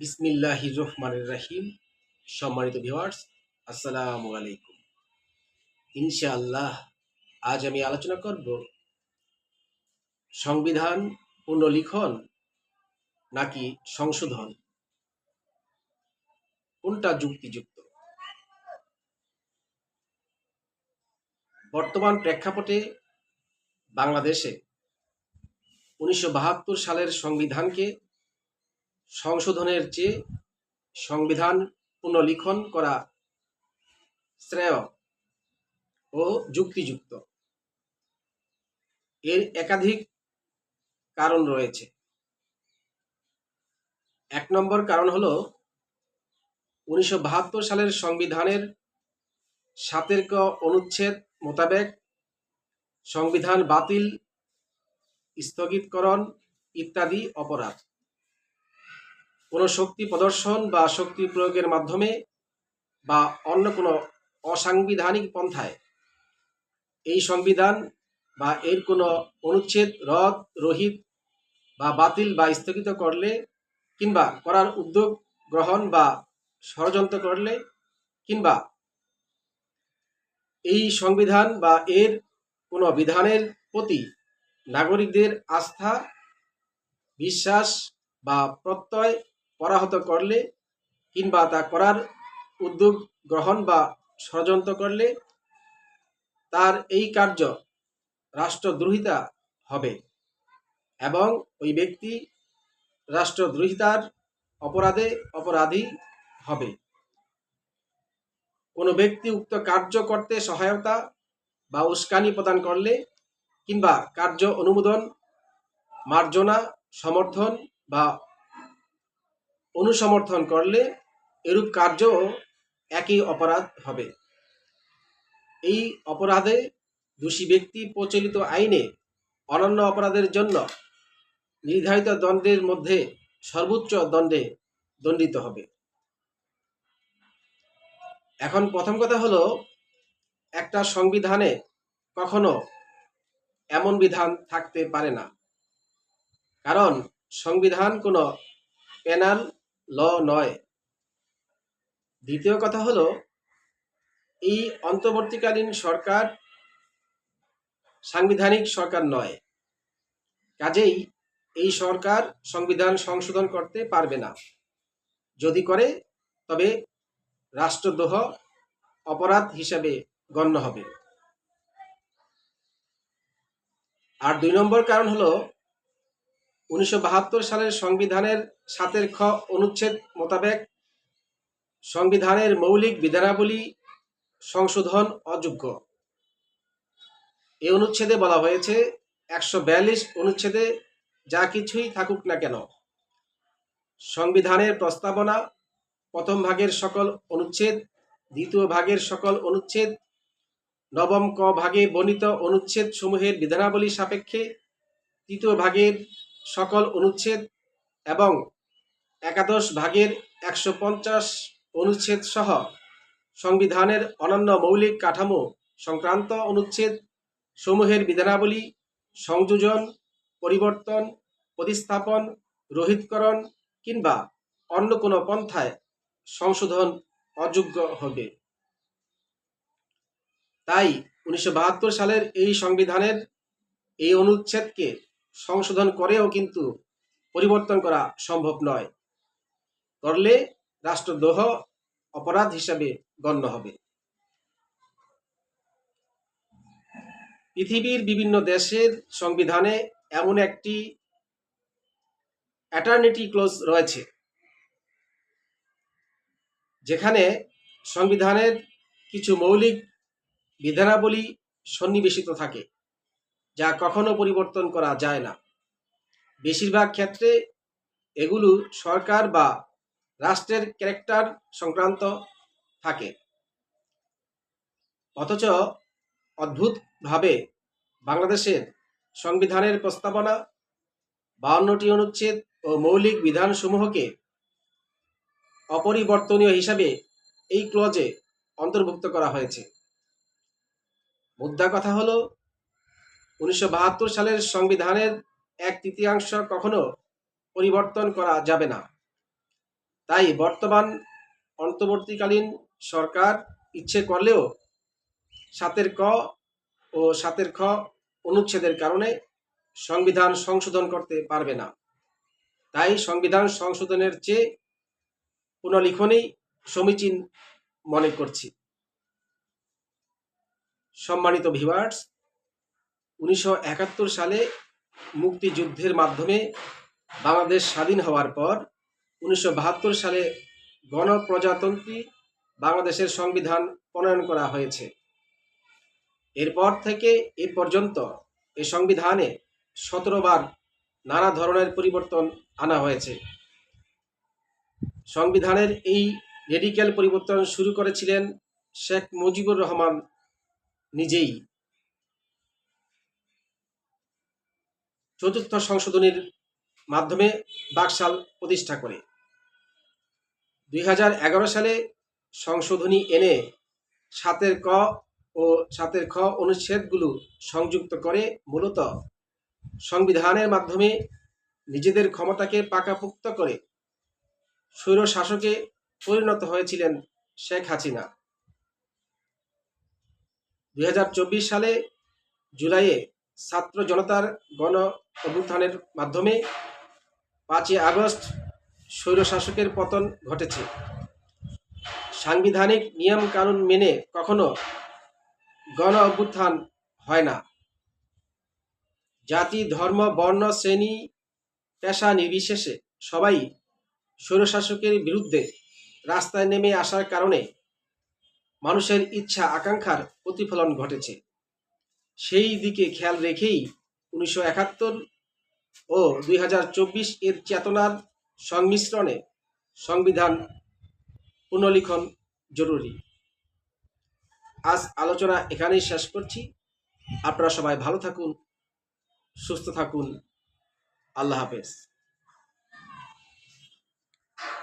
বিসমিল্লাহ রহমানির রাহিম। সম্মানিত ভিউয়ার্স, আসসালামু আলাইকুম। ইনশাআল্লাহ, আজ আমি আলোচনা করব সংবিধান পুনর্লিখন নাকি সংশোধন? কোনটা যুক্তিযুক্ত? বর্তমান প্রেক্ষাপটে বাংলাদেশে উনিশশো বাহাত্তর সালের সংবিধানকে সংশোধনের চেয়ে সংবিধান পুনর্লিখন করা শ্রেয় ও যুক্তিযুক্ত, এর একাধিক কারণ রয়েছে। এক নম্বর কারণ হলো, উনিশশো সালের সংবিধানের সাতের ক অনুচ্ছেদ মোতাবেক সংবিধান বাতিল, স্থগিতকরণ ইত্যাদি অপরাধ। কোনো শক্তি প্রদর্শন বা শক্তি প্রয়োগের মাধ্যমে বা অন্য কোনো অসাংবিধানিক পন্থায় এই সংবিধান বা এর কোনো অনুচ্ছেদ, রদ, রহিত বা বাতিল বা স্থগিত করলে কিংবা করার উদ্যোগ গ্রহণ বা ষড়যন্ত্র করলে কিংবা এই সংবিধান বা এর কোনো বিধানের প্রতি নাগরিকদের আস্থা, বিশ্বাস বা প্রত্যয় পরাহত করলে কিংবা তা করার উদ্যোগ গ্রহণ বা ষড়যন্ত্র করলে তার এই কার্য রাষ্ট্রদ্রোহিতা হবে এবং ওই ব্যক্তি রাষ্ট্রদ্রোহিতার অপরাধে অপরাধী হবে। কোনো ব্যক্তি উক্ত কার্য করতে সহায়তা বা উস্কানি প্রদান করলে কিংবা কার্য অনুমোদন, মার্জনা, সমর্থন বা অনুসমর্থন করলে এরূপ কার্যও একই অপরাধ হবে। এই অপরাধে দোষী ব্যক্তি প্রচলিত আইনে অনন্য অপরাধের জন্য নির্ধারিত দণ্ডের মধ্যে সর্বোচ্চ দণ্ডে দণ্ডিত হবে। এখন প্রথম কথা হলো, একটা সংবিধানে কখনো এমন বিধান থাকতে পারে না। কারণ সংবিধান কোনো পেনাল ল নয়। দ্বিতীয় কথা হলো, এই অন্তর্বর্তীকালীন সরকার সাংবিধানিক সরকার নয়। কাজেই এই সরকার সংবিধান সংশোধন করতে পারবে না। যদি করে, তবে রাষ্ট্রদ্রোহ অপরাধ হিসাবে গণ্য হবে। আর দুই নম্বর কারণ হলো উনিশশো বাহাত্তর সালের সংবিধানের সাতের খ অনুচ্ছেদ মোতাবেক সংবিধানের মৌলিক বিধানাবলী সংশোধন অযোগ্য। এই অনুচ্ছেদে বলা হয়েছে, একশো বিয়াল্লিশ অনুচ্ছেদে যা কিছুই থাকুক না কেন, সংবিধানের প্রস্তাবনা, প্রথম ভাগের সকল অনুচ্ছেদ, দ্বিতীয় ভাগের সকল অনুচ্ছেদ, নবম ক ভাগে বর্ণিত অনুচ্ছেদ সমূহের বিধানাবলী সাপেক্ষে, তৃতীয় ভাগের সকল অনুচ্ছেদ এবং একাদশ ভাগের একশো পঞ্চাশ অনুচ্ছেদ সহ সংবিধানের অনন্য মৌলিক কাঠামো সংক্রান্ত অনুচ্ছেদ সমূহের বিধানাবলী, সংযোজন, পরিবর্তন, প্রতিস্থাপন, রোহিতকরণ কিংবা অন্য কোনো পন্থায় সংশোধন অযোগ্য হবে। তাই উনিশশো বাহাত্তর সালের এই সংবিধানের এই অনুচ্ছেদকে সংশোধন করেও কিন্তু পরিবর্তন করা সম্ভব নয়। করলে রাষ্ট্রদ্রোহ অপরাধ হিসাবে গণ্য হবে। পৃথিবীর বিভিন্ন দেশের সংবিধানে এমন একটি অ্যাটার্নিটি ক্লোজ রয়েছে, যেখানে সংবিধানের কিছু মৌলিক বিধানাবলী সন্নিবেশিত থাকে। যা কখনো পরিবর্তন করা যায় না। বেশিরভাগ ক্ষেত্রে এগুলো সরকার বা রাষ্ট্রের ক্যারেক্টার সংক্রান্ত থাকে। অথচ অদ্ভুতভাবে বাংলাদেশের সংবিধানের প্রস্তাবনা, বাউন্নটি অনুচ্ছেদ ও মৌলিক বিধানসমূহকে অপরিবর্তনীয় হিসাবে এই ক্লজে অন্তর্ভুক্ত করা হয়েছে। মুদ্রা কথা হলো উনিশশো বাহাত্তর সালের সংবিধানের এক তৃতীয়াংশ কখনো পরিবর্তন করা যাবে না। তাই বর্তমান, অন্তর্বর্তীকালীন সরকার ইচ্ছে করলেও সাতের ক ও সাতের খ অনুচ্ছেদের কারণে সংবিধান সংশোধন করতে পারবে না। তাই সংবিধান সংশোধনের চেয়ে পুনর্লিখনই সমীচীন মনে করছি। সম্মানিত ভিউয়ার্স উনিশশো একাত্তর সালে মুক্তিযুদ্ধের মাধ্যমে বাংলাদেশ স্বাধীন হওয়ার পর উনিশশো বাহাত্তর সালে গণপ্রজাতন্ত্রী বাংলাদেশের সংবিধান প্রণয়ন করা হয়েছে। এরপর থেকে এ পর্যন্ত এ সংবিধানে সতেরো বার নানা ধরনের পরিবর্তন আনা হয়েছে। সংবিধানের এই রেডিক্যাল পরিবর্তন শুরু করেছিলেন শেখ মুজিবুর রহমান নিজেই। চতুর্থ সংশোধনীর মাধ্যমে বাকশাল প্রতিষ্ঠা করে। দুই হাজার এগারো সালে সংশোধনী এনে সাতের ক ও সাতের খ অনুচ্ছেদগুলো সংযুক্ত করে মূলত সংবিধানের মাধ্যমে নিজেদের ক্ষমতাকে পাকাপুক্ত করে স্বৈর শাসকে পরিণত হয়েছিলেন শেখ হাসিনা। দুই হাজার চব্বিশ সালে জুলাইয়ে ছাত্র জনতার গণ অভ্যুত্থানের মাধ্যমে পাঁচই আগস্ট স্বৈরশাসকের পতন ঘটেছে। সাংবিধানিক নিয়ম কানুন মেনে কখনো গণ অভ্যুত্থান হয় না। জাতি, ধর্ম, বর্ণ, শ্রেণি, পেশা নির্বিশেষে সবাই স্বৈরশাসকের বিরুদ্ধে রাস্তায় নেমে আসার কারণে মানুষের ইচ্ছা, আকাঙ্ক্ষার প্রতিফলন ঘটেছে। সেই দিকে খেয়াল রেখেই উনিশশো একাত্তর ও দুই হাজার চব্বিশ এর চেতনার সংমিশ্রণে সংবিধান পুনর্লিখন জরুরি। আজ আলোচনা এখানেই শেষ করছি। আপনারা সবাই ভালো থাকুন, সুস্থ থাকুন। আল্লাহ হাফেজ।